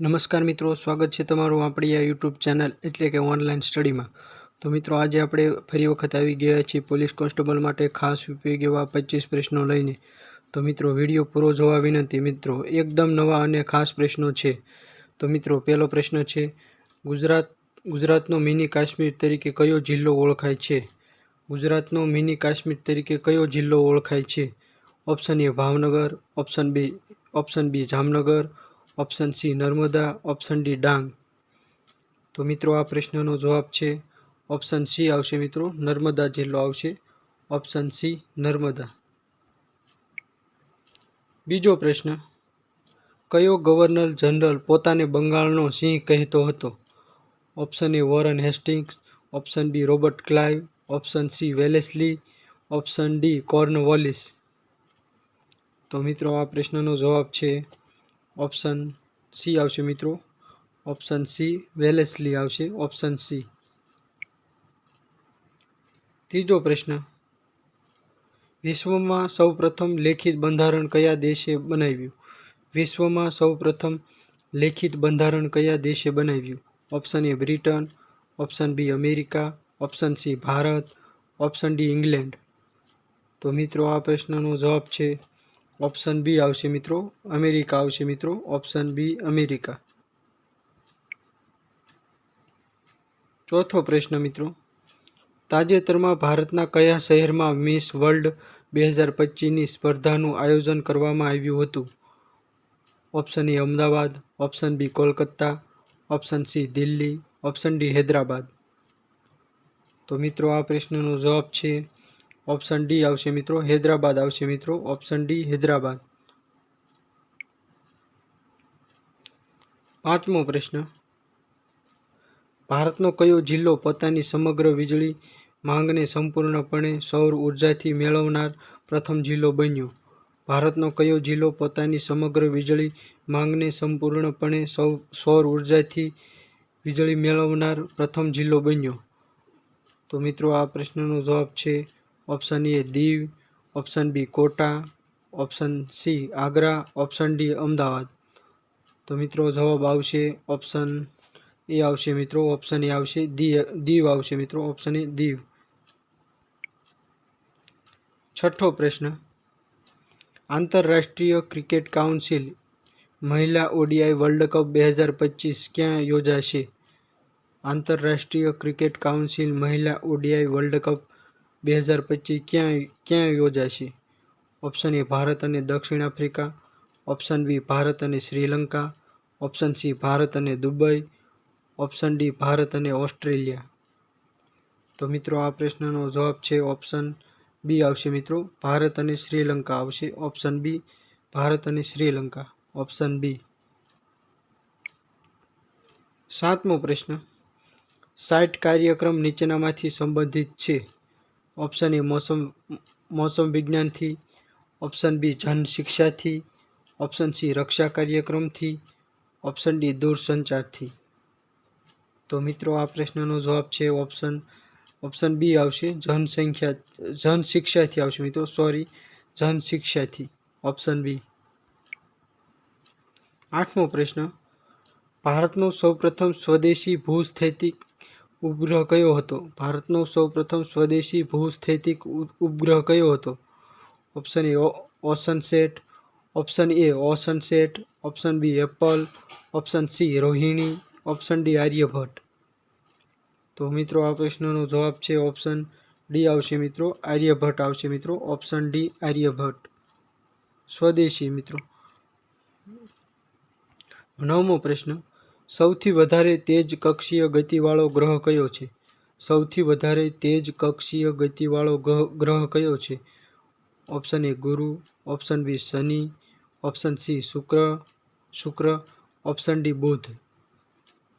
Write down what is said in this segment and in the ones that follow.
નમસ્કાર મિત્રો, સ્વાગત છે તમારું આપણી આ યુટ્યુબ ચેનલ એટલે કે ઓનલાઈન સ્ટડીમાં. તો મિત્રો, આજે આપણે ફરી વખત આવી ગયા છીએ પોલીસ કોન્સ્ટેબલ માટે ખાસ ઉપયોગી એવા પચીસ પ્રશ્નો લઈને. તો મિત્રો, વીડિયો પૂરો જોવા વિનંતી મિત્રો, એકદમ નવા અને ખાસ પ્રશ્નો છે. તો મિત્રો, પહેલો પ્રશ્ન છે, ગુજરાત, ગુજરાતનો મિની કાશ્મીર તરીકે કયો જિલ્લો ઓળખાય છે? ગુજરાતનો મિની કાશ્મીર તરીકે કયો જિલ્લો ઓળખાય છે? Option A Bhavnagar, option B option B Jamnagar option C Narmada, option D Dang. તો મિત્રો આ પ્રશ્નનો જવાબ છે ઓપ્શન સી આવશે મિત્રો નર્મદા જિલ્લો આવશે. Option C Narmada. બીજો પ્રશ્ન, કયો ગવર્નર જનરલ પોતાને બંગાળનો સિંહ કહેતો હતો? Option A Warren Hastings, option B Robert Clive, option C Wellesley option D Cornwallis તો મિત્રો આ પ્રશ્નનો જવાબ છે ઓપ્શન સી આવશે મિત્રો. ઓપ્શન સી વેલેસલી આવશે. Option C. ત્રીજો પ્રશ્ન. વિશ્વમાં સૌપ્રથમ લેખિત બંધારણ કયા દેશે બનાવ્યું? વિશ્વમાં સૌપ્રથમ લેખિત બંધારણ કયા દેશે બનાવ્યું? Option A Britain, option B America, option C Bharat, option D England. તો મિત્રો આ પ્રશ્નનો જવાબ છે ઓપ્શન બી આવશે મિત્રો. અમેરિકા આવશે મિત્રો. Option B America. ચોથો પ્રશ્ન મિત્રો. તાજેતરમાં ભારતના કયા શહેરમાં મિસ વર્લ્ડ બે હજાર પચીસની સ્પર્ધાનું આયોજન કરવામાં આવ્યું હતું? Option A Ahmedabad, option B Kolkata, option C Delhi, option D Hyderabad. તો મિત્રો આ પ્રશ્નનો જવાબ છે ઓપ્શન ડી આવશે મિત્રો, હૈદરાબાદ આવશે મિત્રો, ઓપ્શન ડી હૈદરાબાદ. પાંચમો પ્રશ્ન. ભારતનો કયો જિલ્લો પોતાની સમગ્ર વીજળી માંગને સંપૂર્ણપણે સૌર ઉર્જાથી મેળવનાર પ્રથમ જિલ્લો બન્યો? ભારતનો કયો જિલ્લો પોતાની સમગ્ર વીજળી માંગને સંપૂર્ણપણે સૌ, સૌર ઉર્જાથી વીજળી મેળવનાર પ્રથમ જિલ્લો બન્યો? તો મિત્રો, આ પ્રશ્નનો જવાબ છે option A Diu option B Kota option C Agra option D Ahmedabad તો મિત્રો, જવાબ આવશે ઓપ્શન એ આવશે મિત્રો ઓપ્શન એ આવશે દીવ આવશે મિત્રો ઓપ્શન એ દીવ છઠ્ઠો પ્રશ્ન. આંતરરાષ્ટ્રીય ક્રિકેટ કાઉન્સિલ મહિલા ઓડીઆઈ વર્લ્ડ કપ બે હજાર પચીસ ક્યાં યોજાશે? આંતરરાષ્ટ્રીય ક્રિકેટ કાઉન્સિલ મહિલા ઓડીઆઈ વર્લ્ડ કપ બે હજાર પચીસ ક્યાં ક્યાં યોજાશે ઓપ્શન એ ભારત અને દક્ષિણ આફ્રિકા. ઓપ્શન બી ભારત અને શ્રીલંકા. ઓપ્શન સી ભારત અને દુબઈ. ઓપ્શન ડી ભારત અને ઓસ્ટ્રેલિયા. તો મિત્રો, આ પ્રશ્નનો જવાબ છે ઓપ્શન બી આવશે મિત્રો. ભારત અને શ્રીલંકા આવશે. ઓપ્શન બી ભારત અને શ્રીલંકા. ઓપ્શન બી સાતમો પ્રશ્ન. સાઇટ કાર્યક્રમ નીચેનામાંથી સંબંધિત છે. ઓપ્શન એ મોસમ મોસમ વિજ્ઞાનથી. ઓપ્શન બી જન શિક્ષાથી ઓપ્શન સી રક્ષા કાર્યક્રમથી. ઓપ્શન ડી દૂરસંચારથી. તો મિત્રો, આ પ્રશ્નનો જવાબ છે ઓપ્શન ઓપ્શન બી આવશે, જનસંખ્યા જન શિક્ષાથી આવશે મિત્રો સોરી જન શિક્ષાથી ઓપ્શન બી આઠમો પ્રશ્ન, ભારતનો સૌપ્રથમ સ્વદેશી ભૂસ્થૈતિક ઉપગ્રહ કયો હતો? ભારતનો સૌપ્રથમ સ્વદેશી ભૂસ્થૈતિક ઉપગ્રહ કયો હતો? Option A ocean sat, option A ocean sat, option B Apple, option C Rohini, option D Aryabhata. તો મિત્રો, આ પ્રશ્નનો જવાબ છે ઓપ્શન ડી આવશે મિત્રો, આર્યભટ્ટ આવશે મિત્રો, ઓપ્શન ડી આર્યભટ્ટ. સ્વદેશી મિત્રો. નવમો પ્રશ્ન. સૌથી વધારે તેજ કક્ષીય ગતિવાળો ગ્રહ કયો છે? સૌથી વધારે તેજ કક્ષીય ગતિવાળો ગ્રહ કયો છે? Option A Guru, option B Shani, option C Shukra Shukra, option D બુધ.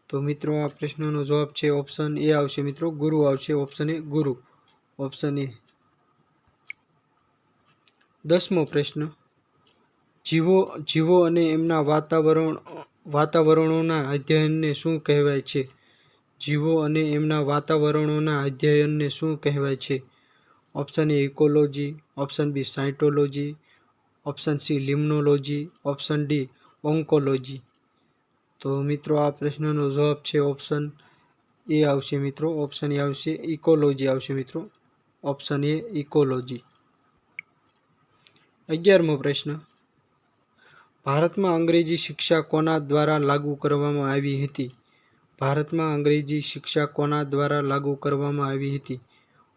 તો મિત્રો, આ પ્રશ્નનો જવાબ છે ઓપ્શન એ આવશે મિત્રો, ગુરુ આવશે option A Guru. Option A દસમો પ્રશ્ન. જીવો જીવો અને એમના વાતાવરણ, વાતાવરણોના અધ્યયનને શું કહેવાય છે? જીવો અને એમના વાતાવરણોના અધ્યયનને શું કહેવાય છે? Option A ecology, option B cytology option C limnology, option D oncology. તો મિત્રો, આ પ્રશ્નનો જવાબ છે ઓપ્શન એ આવશે મિત્રો, ઓપ્શન એ આવશે ઇકોલોજી આવશે મિત્રો, ઓપ્શન એ ઇકોલોજી. અગિયારમો પ્રશ્ન. ભારતમાં અંગ્રેજી શિક્ષા કોના દ્વારા લાગુ કરવામાં આવી હતી? ભારતમાં અંગ્રેજી શિક્ષા કોના દ્વારા લાગુ કરવામાં આવી હતી?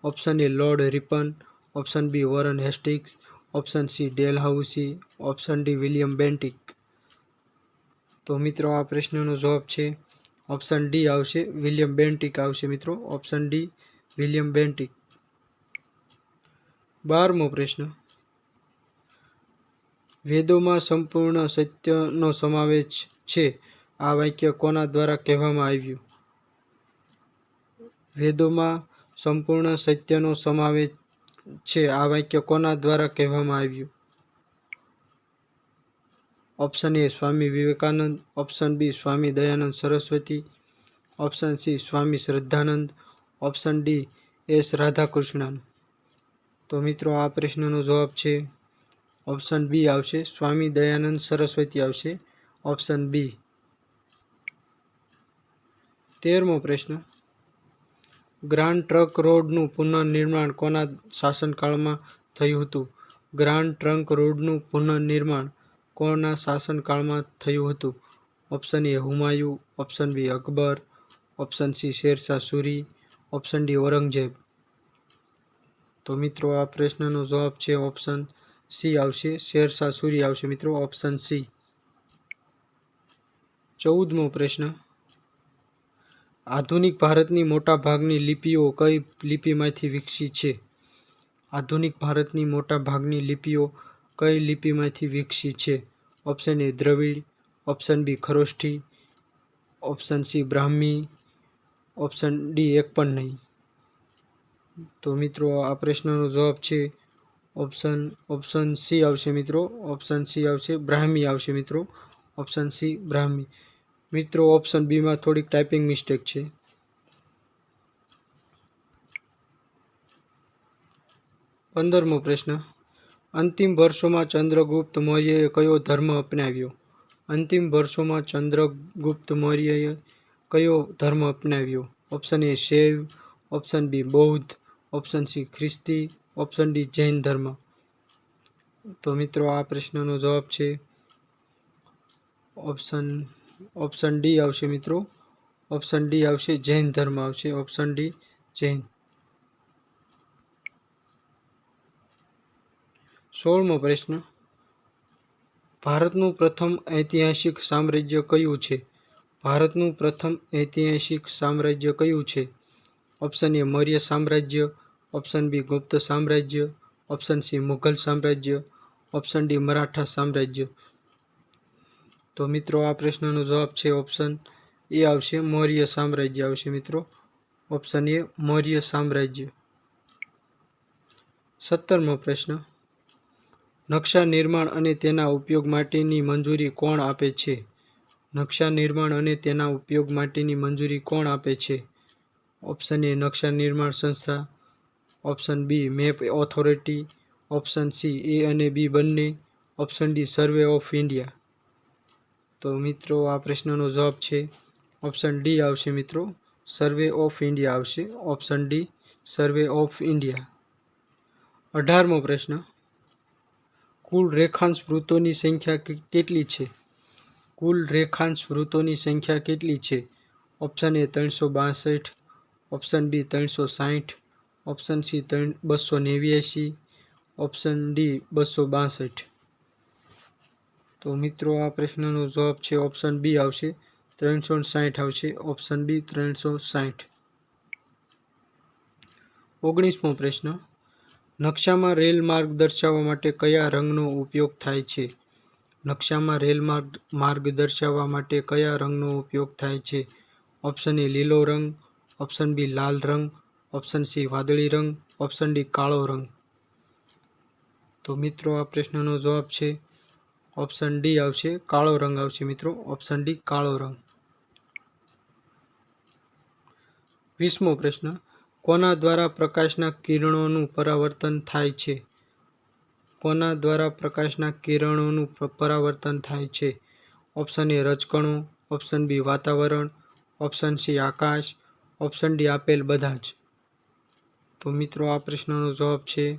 Option A Lord Ripon, option B Warren Hastings option C Dalhousie, option D William Bentinck. તો મિત્રો, આ પ્રશ્નનો જવાબ છે ઓપ્શન ડી આવશે, વિલિયમ બેન્ટિક આવશે મિત્રો. Option D, William Bentinck. બારમો પ્રશ્ન. વેદોમાં સંપૂર્ણ સત્યનો સમાવેશ છે. આ વાક્ય કોના દ્વારા કહેવામાં આવ્યું? વેદોમાં સંપૂર્ણ સત્યનો સમાવેશ છે. આ વાક્ય કોના દ્વારા કહેવામાં આવ્યું? Option A Swami Vivekananda, option B Swami Dayanand Saraswati, option C Swami Shraddhanand, option D S Radhakrishnan. તો મિત્રો, આ પ્રશ્નનો જવાબ છે ઓપ્શન બી આવશે. સ્વામી દયાનંદ સરસ્વતી આવશે. Option B. તેરમો પ્રશ્ન. ગ્રાન્ડ ટ્રંક રોડનું પુનઃનિર્માણ કોના શાસનકાળમાં થયું હતું? ગ્રાન્ડ ટ્રંક રોડનું પુનઃનિર્માણ કોના શાસનકાળમાં થયું હતું? Option A Humayun, option B Akbar, option C Sher Shah Suri, option D Aurangzeb. તો મિત્રો, આ પ્રશ્નનો જવાબ છે ઓપ્શન સી આવશે શેરશાહ સૂરી આવશે મિત્રો ઓપ્શન સી ચૌદમો પ્રશ્ન. આધુનિક ભારતની મોટા ભાગની લિપિઓ કઈ લિપિમાંથી વિકસી છે? આધુનિક ભારતની મોટા ભાગની લિપિઓ કઈ લિપિમાંથી વિકસી છે? Option A Dravid option B Kharosthi option C Brahmi option D એક પણ નહીં. તો મિત્રો, આ પ્રશ્નનો જવાબ છે ઓપ્શન ઓપ્શન સી આવશે મિત્રો. ઓપ્શન સી આવશે બ્રાહ્મી આવશે મિત્રો. ઓપ્શન સી બ્રાહ્મી મિત્રો ઓપ્શન બીમાં થોડીક ટાઈપિંગ મિસ્ટેક છે. પંદરમો પ્રશ્ન. અંતિમ વર્ષોમાં ચંદ્રગુપ્ત મૌર્યએ કયો ધર્મ અપનાવ્યો? અંતિમ વર્ષોમાં ચંદ્રગુપ્ત મૌર્યએ કયો ધર્મ અપનાવ્યો? Option A Shaiva option B બૌદ્ધ ઓપ્શન સી ખ્રિસ્તી ઓપ્શન ડી જૈન ધર્મ. તો મિત્રો, આ પ્રશ્નનો જવાબ છે ઓપ્શન ઓપ્શન ડી આવશે મિત્રો. ઓપ્શન ડી આવશે જૈન ધર્મ આવશે. Option D Jain. સોળમો પ્રશ્ન. ભારતનું પ્રથમ ઐતિહાસિક સામ્રાજ્ય કયું છે? ભારતનું પ્રથમ ઐતિહાસિક સામ્રાજ્ય કયું છે? ઓપ્શન એ મૌર્ય સામ્રાજ્ય. ઓપ્શન બી ગુપ્ત સામ્રાજ્ય ઓપ્શન સી મુઘલ સામ્રાજ્ય ઓપ્શન ડી મરાઠા સામ્રાજ્ય તો મિત્રો, આ પ્રશ્નનો જવાબ છે ઓપ્શન એ આવશે, મૌર્ય સામ્રાજ્ય આવશે મિત્રો. ઓપ્શન એ મૌર્ય સામ્રાજ્ય. સત્તરમો પ્રશ્ન. નકશા નિર્માણ અને તેના ઉપયોગ માટેની મંજૂરી કોણ આપે છે? નકશા નિર્માણ અને તેના ઉપયોગ માટેની મંજૂરી કોણ આપે છે? ઓપ્શન એ નકશા નિર્માણ સંસ્થા. Option B map authority option C A અને બી બંને. Option D survey of India તો મિત્રો, આ પ્રશ્નનો જવાબ છે. ઓપ્શન ડી આવશે મિત્રો. સર્વે ઓફ ઇન્ડિયા આવશે. Option D survey of India અઢારમો પ્રશ્ન. કુલ રેખાંશ વૃત્તોની સંખ્યા કેટલી છે? કુલ રેખાંશ વૃત્તોની સંખ્યા કેટલી છે? ઓપ્શન એ ત્રણસો બાસઠ. ઓપ્શન બી ત્રણસો સાઠ. ઓપ્શન સી ત્રણ બસો નેવ્યાસી ઓપ્શન ડી બસો બાસઠ. તો મિત્રો આ પ્રશ્નનો જવાબ છે, ઓપ્શન બી આવશે, ત્રણસો સાઠ આવશે, ઓપ્શન બી ત્રણસો સાઠ. ઓગણીસમો પ્રશ્ન, નકશામાં રેલ માર્ગ દર્શાવવા માટે કયા રંગનો ઉપયોગ થાય છે? નકશામાં રેલ માર્ગ માર્ગ દર્શાવવા માટે કયા રંગનો ઉપયોગ થાય છે? ઓપ્શન એ લીલો રંગ, ઓપ્શન બી લાલ રંગ ઓપ્શન સી વાદળી રંગ, ઓપ્શન ડી કાળો રંગ. તો મિત્રો, આ પ્રશ્નનો જવાબ છે, ઓપ્શન ડી આવશે, કાળો રંગ આવશે મિત્રો, ઓપ્શન ડી કાળો રંગ. વીસમો પ્રશ્ન, કોના દ્વારા પ્રકાશના કિરણોનું પરાવર્તન થાય છે? કોના દ્વારા પ્રકાશના કિરણોનું પરાવર્તન થાય છે? ઓપ્શન એ રજકણો, ઓપ્શન બી વાતાવરણ, ઓપ્શન સી આકાશ, ઓપ્શન ડી આપેલ બધા જ. તો મિત્રો, આ પ્રશ્નનો જવાબ છે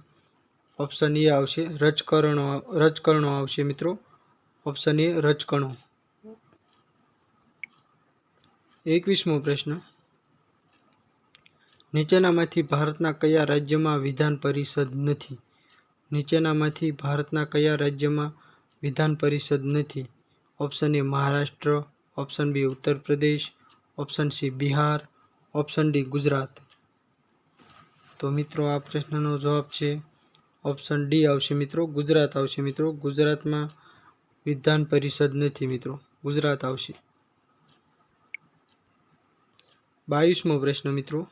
ઓપ્શન એ આવશે, રજકરણો રજકરણો આવશે મિત્રો. Option A રજકણો. એકવીસમો પ્રશ્ન. નીચેનામાંથી ભારતના કયા રાજ્યમાં વિધાન પરિષદ નથી? નીચેનામાંથી ભારતના કયા રાજ્યમાં વિધાન પરિષદ નથી? Option A Maharashtra option B Uttar Pradesh option C Bihar option D Gujarat. તો મિત્રો, આ પ્રશ્નનો જવાબ છે ઓપ્શન ડી આવશે મિત્રો, ગુજરાત આવશે મિત્રો. ગુજરાતમાં વિધાન પરિષદ નથી મિત્રો, ગુજરાત આવશે. બાવીસમો પ્રશ્ન મિત્રો.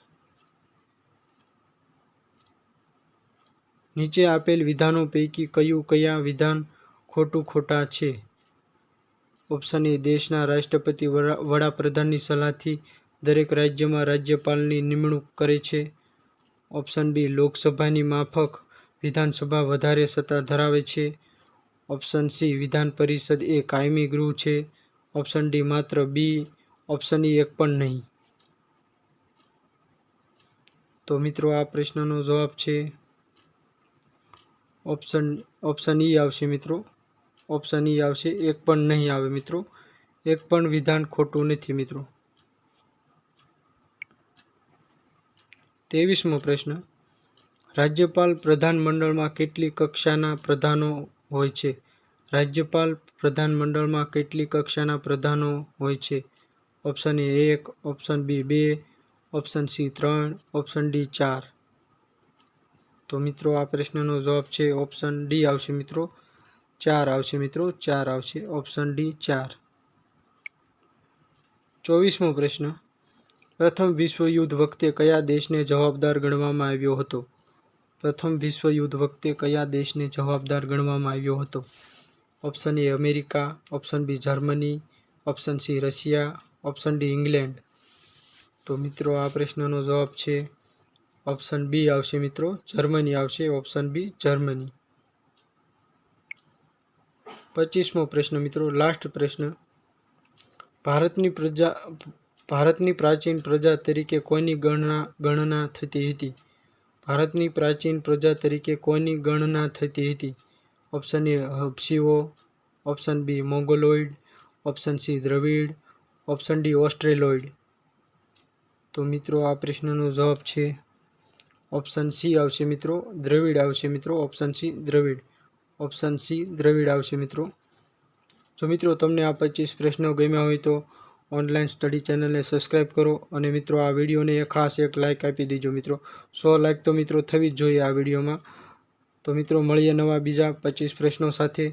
નીચે આપેલ વિધાનો પૈકી કયું કયા વિધાન ખોટું ખોટા છે? ઓપ્શન એ, દેશના રાષ્ટ્રપતિ વડાપ્રધાનની સલાહથી દરેક રાજ્યમાં રાજ્યપાલની નિમણૂક કરે છે. ઓપ્શન બી, લોકસભાની માફક વિધાનસભા વધારે સત્તા ધરાવે છે. ઓપ્શન સી, વિધાન પરિષદ એ કાયમી ગૃહ છે. ઓપ્શન ડી માત્ર બી, ઓપ્શન ઈ એક પણ નહીં. તો મિત્રો, આ પ્રશ્નનો જવાબ છે. ઓપ્શન ઓપ્શન ઈ આવશે મિત્રો. ઓપ્શન ઈ આવશે, એક પણ નહીં આવે મિત્રો. એક પણ વિધાન ખોટું નથી મિત્રો. ત્રેવીસમો પ્રશ્ન. રાજ્યપાલ પ્રધાનમંડળમાં કેટલી કક્ષાના પ્રધાનો હોય છે? રાજ્યપાલ પ્રધાનમંડળમાં કેટલી કક્ષાના પ્રધાનો હોય છે? ઓપ્શન એ એક, ઓપ્શન બી બે, ઓપ્શન સી ત્રણ, ઓપ્શન ડી ચાર. તો મિત્રો, આ પ્રશ્નનો જવાબ છે ઓપ્શન ડી આવશે મિત્રો. ચાર આવશે મિત્રો, ચાર આવશે. ઓપ્શન ડી ચાર. ચોવીસમો પ્રશ્ન. પ્રથમ વિશ્વયુદ્ધ વખતે કયા દેશને જવાબદાર ગણવામાં આવ્યો હતો? પ્રથમ વિશ્વયુદ્ધ વખતે કયા દેશને જવાબદાર ગણવામાં આવ્યો હતો? Option A America, option B Germany, option C Russia, option D England. તો મિત્રો, આ પ્રશ્નનો જવાબ છે ઓપ્શન બી આવશે મિત્રો, જર્મની આવશે, ઓપ્શન બી જર્મની. પચીસમો પ્રશ્ન મિત્રો, લાસ્ટ પ્રશ્ન. ભારતની પ્રજા ભારતની પ્રાચીન પ્રજા તરીકે કોની ગણના ગણના થતી હતી? ભારતની પ્રાચીન પ્રજા તરીકે કોની ગણના થતી હતી? Option A હબસીઓ option B Mongoloid option C Dravid option D Australoid. તો મિત્રો, આ પ્રશ્નનો જવાબ છે ઓપ્શન સી આવશે મિત્રો, દ્રવિડ આવશે મિત્રો option C Dravid. Option C Dravid આવશે મિત્રો. જો મિત્રો, તમને આ પચીસ પ્રશ્નો ગમ્યા હોય તો ઓનલાઈન સ્ટડી ચેનલને સબસ્ક્રાઈબ કરો અને મિત્રો, આ વિડીયોને ખાસ એક લાઇક આપી દેજો મિત્રો. સો લાઇક તો મિત્રો થવી જ જોઈએ આ વિડીયોમાં. તો મિત્રો, મળીએ નવા બીજા પચીસ પ્રશ્નો સાથે.